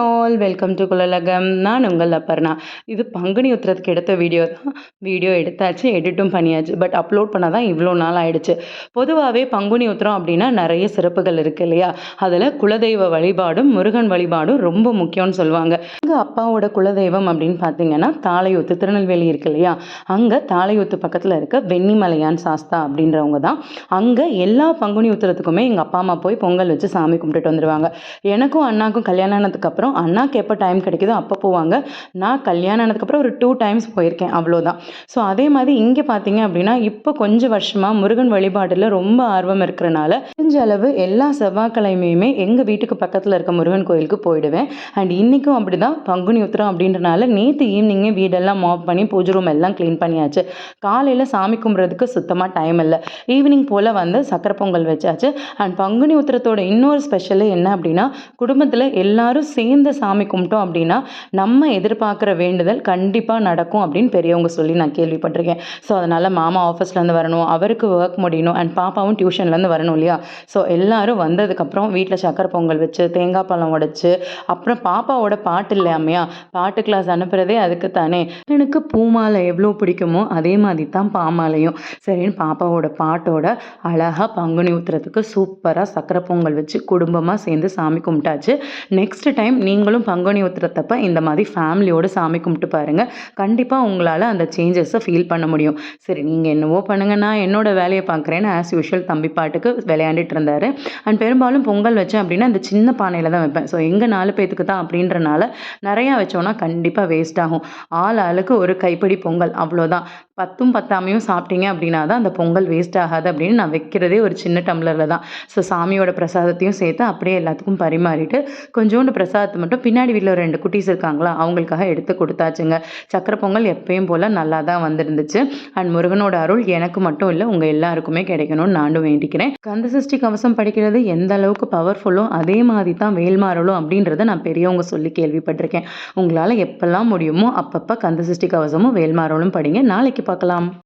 All welcome to குலலகம். நான் உங்கள் அப்பர்ணா இது பங்குனி உத்திரத்துக்கு எடுத்த வீடியோ தான். வீடியோ எடுத்தாச்சு எடிட்டும் பண்ணியாச்சு. பட் அப்லோட் பண்ண தான் இவ்வளோ நாள் ஆயிடுச்சு. பொதுவாகவே பங்குனி உத்திரம் அப்படின்னா நிறைய சிறப்புகள் இருக்குது இல்லையா? அதில் குலதெய்வ வழிபாடும் முருகன் வழிபாடும் ரொம்ப முக்கியம்னு சொல்லுவாங்க. எங்கள் அப்பாவோட குலதெய்வம் அப்படின்னு பார்த்தீங்கன்னா தாளையூத்து திருநெல்வேலி இருக்கு இல்லையா? அங்கே தாளையூத்து பக்கத்தில் இருக்க வெண்ணிமலையான் சாஸ்தா அப்படின்றவங்க தான். அங்கே எல்லா பங்குனி உத்திரத்துக்குமே எங்கள் அப்பா அம்மா போய் பொங்கல் வச்சு சாமி கும்பிட்டுட்டு வந்துடுவாங்க எனக்கும் அண்ணாக்கும் கல்யாணம் அதுக்கப்புறம் அண்ணாக்கு எப்போ டைம் கிடைக்குதோ அப்போ போவாங்க. நான் கல்யாணம் ஆனதுக்கப்புறம் ஒரு டூ டைம்ஸ் போயிருக்கேன் அவ்வளோதான். ஸோ அதே மாதிரி இங்கே பார்த்தீங்க அப்படின்னா இப்போ கொஞ்சம் வருஷமாக முருகன் வழிபாட்டில் ரொம்ப ஆர்வம் இருக்கிறனால முடிஞ்ச அளவு எல்லா செவ்வாய்க்கிழமையுமே எங்கள் வீட்டுக்கு பக்கத்தில் இருக்க முருகன் கோயிலுக்கு போயிடுவேன். அண்ட் இன்றைக்கும் அப்படி தான் பங்குனி உத்திரம் அப்படின்றனால நேற்று ஈவினிங்கே வீடெல்லாம் மாப் பண்ணி பூஜை ரூம் எல்லாம் க்ளீன் பண்ணியாச்சு. காலையில் சாமி கும்பிட்றதுக்கு சுத்தமாக டைம் இல்லை. ஈவினிங் போல் வந்து சக்கரை பொங்கல் வச்சாச்சு. அண்ட் பங்குனி உத்திரத்தோட இன்னொரு ஸ்பெஷலு என்ன அப்படின்னா குடும்பத்தில் எல்லாரும் சேர்ந்து சாமி கும்பிட்டோம் அப்படின்னா நம்ம எதிர்பார்க்குற வேண்டுதல் கண்டிப்பாக நடக்கும் அப்படின்னு பெரியவங்க சொல்லி நான் கேள்விப்பட்டிருக்கேன். ஸோ அதனால் மாமா ஆஃபீஸ்லேருந்து வரணும் அவருக்கு ஒர்க் முடியணும் அண்ட் பாப்பாவும் டியூஷன்லேருந்து வரணும் இல்லையா? ஸோ எல்லாரும் வந்ததுக்கப்புறம் வீட்டில் சக்கரை பொங்கல் வச்சு தேங்காய் பழம் உடைச்சு அப்புறம் பாப்பாவோட பாட்டு இல்லையாமையா? பாட்டு கிளாஸ் அனுப்புகிறதே அதுக்கு தானே. எனக்கு பூமாலை எவ்வளோ பிடிக்குமோ அதே மாதிரி தான் பாமாலையும். சரின்னு பாப்பாவோட பாட்டோட அழகாக பங்குனி ஊற்றுறதுக்கு சூப்பராக சக்கரை பொங்கல் வச்சு குடும்பமாக சேர்ந்து சாமி கும்பிட்டாச்சு. நெக்ஸ்ட் டைம் நீங்களும் பங்குனி உத்திரத்தப்ப இந்த மாதிரி ஃபேமிலியோடு சாமி கும்பிட்டு பாருங்கள் கண்டிப்பாக உங்களால் அந்த சேஞ்சஸை ஃபீல் பண்ண முடியும். சரி நீங்கள் என்னவோ பண்ணுங்க. நான் என்னோட வேலையை பார்க்குறேன்னு ஆஸ் யூஷுவல் தம்பி பாட்டுக்கு விளையாண்டுட்டு இருந்தார். அண்ட் பெரும்பாலும் பொங்கல் வச்சேன் அப்படின்னா அந்த சின்ன பானையில் தான் வைப்பேன். ஸோ எங்கள் நாலு பேத்துக்கு தான் அப்படின்றனால நிறையா வச்சோன்னா கண்டிப்பாக வேஸ்ட் ஆகும். ஆள் ஆளுக்கு ஒரு கைப்பிடி பொங்கல் அவ்வளோதான். பத்தும் பத்தாமையும் சாப்பிட்டீங்க அப்படின்னா தான் அந்த பொங்கல் வேஸ்ட் ஆகாது அப்படின்னு நான் வைக்கிறதே ஒரு சின்ன டம்ளரில் தான். ஸோ சாமியோட பிரசாதத்தையும் சேர்த்து அப்படியே எல்லாத்துக்கும் பரிமாறிட்டு கொஞ்சோண்டு பிரசாதத்தை மட்டும் பின்னாடி வீட்டில் ரெண்டு குட்டீஸ் இருக்காங்களா அவங்களுக்காக எடுத்து கொடுத்தாச்சுங்க. சக்கரை பொங்கல் எப்பயும் போல் நல்லா தான் வந்துருந்துச்சு. அண்ட் முருகனோட அருள் எனக்கு மட்டும் இல்லை உங்கள் எல்லாருக்குமே கிடைக்கணும்னு நானும் வேண்டிக்கிறேன். கந்த சஷ்டி கவசம் படிக்கிறது எந்த அளவுக்கு பவர்ஃபுல்லோ அதே மாதிரி தான் வேல்மாறலும் அப்படின்றத நான் பெரியவங்க சொல்லி கேள்விப்பட்டிருக்கேன். உங்களால் எப்பெல்லாம் முடியுமோ அப்பப்போ கந்த சஷ்டி கவசமும் வேல்மாறலும் படிங்க. நாளைக்கு பார்க்கலாம்.